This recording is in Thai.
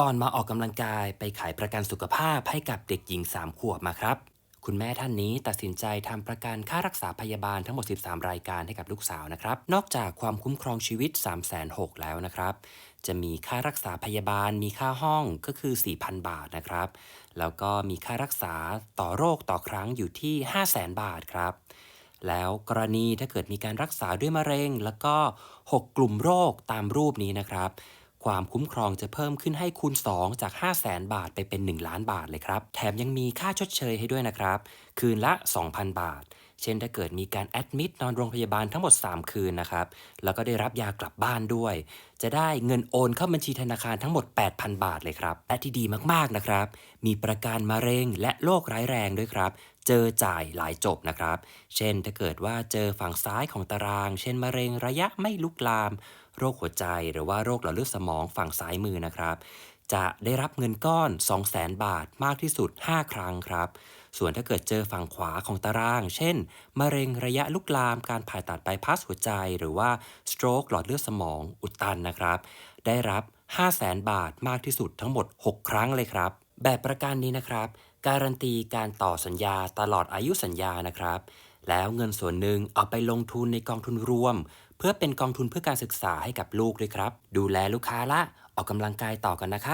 ก่อนมาออกกำลังกายไปขายประกันสุขภาพให้กับเด็กหญิง 3 ขวบมาครับ คุณแม่ท่านนี้ตัดสินใจทำประกันค่ารักษาพยาบาลทั้งหมด 13 รายการให้กับลูกสาวนะครับ นอกจากความคุ้มครองชีวิต 3 6 0 0 0แล้วนะครับ จะมีค่ารักษาพยาบาล มีค่าห้องก็คือ 4,000 บาทนะครับ แล้วก็มีค่ารักษาต่อโรคต่อครั้งอยู่ที่ 500,000 บาทครับแล้วกรณีถ้าเกิดมีการรักษาด้วยมะเร็ง แล้วก็ 6 กลุ่มโรคตามรูปนี้นะครับ ความคุ้มครองจะเพิ่มขึ้นให้คูณ 2 จาก 5 0 0แสนบาทไปเป็น 1 ล้านบาทเลยครับ แถมยังมีค่าชดเชยให้ด้วยนะครับ คืนละ 2,000 บาทเช่นถ้าเกิดมีการแอดมิดนอนโรงพยาบาลทั้งหมด 3 คืนนะครับ แล้วก็ได้รับยากลับบ้านด้วย จะได้เงินโอนเข้าบัญชีธนาคารทั้งหมด 8,000 บาทเลยครับ และที่ดีมากๆนะครับ มีประกันมะเร็งและโรคร้ายแรงด้วยครับ เจอจ่ายหลายจบนะครับ เช่นถ้าเกิดว่าเจอฝั่งซ้ายของตาราง เช่นมะเร็งระยะไม่ลุกลาม โรคหัวใจหรือว่าโรคหลอดเลือดสมองฝั่งซ้ายมือนะครับ จะได้รับเงินก้อน 200,000 บาทมากที่สุด 5 ครั้งครับ ส่วนถ้าเกิดเจอฝั่งขวาของตาราง เช่น มะเร็งระยะลุกลาม การผ่าตัดไบพาสหัวใจ หรือว่าสโตรกหลอดเลือดสมอง อุดตันนะครับ ได้รับ 500,000 บาทมากที่สุดทั้งหมด 6 ครั้งเลยครับ แบบประกันนี้นะครับ การันตีการต่อสัญญาตลอดอายุสัญญานะครับ แล้วเงินส่วนหนึ่งเอาไปลงทุนในกองทุนรวม เพื่อเป็นกองทุนเพื่อการศึกษาให้กับลูกด้วยครับ ดูแลลูกค้าละ ออกกำลังกายต่อกันนะครับ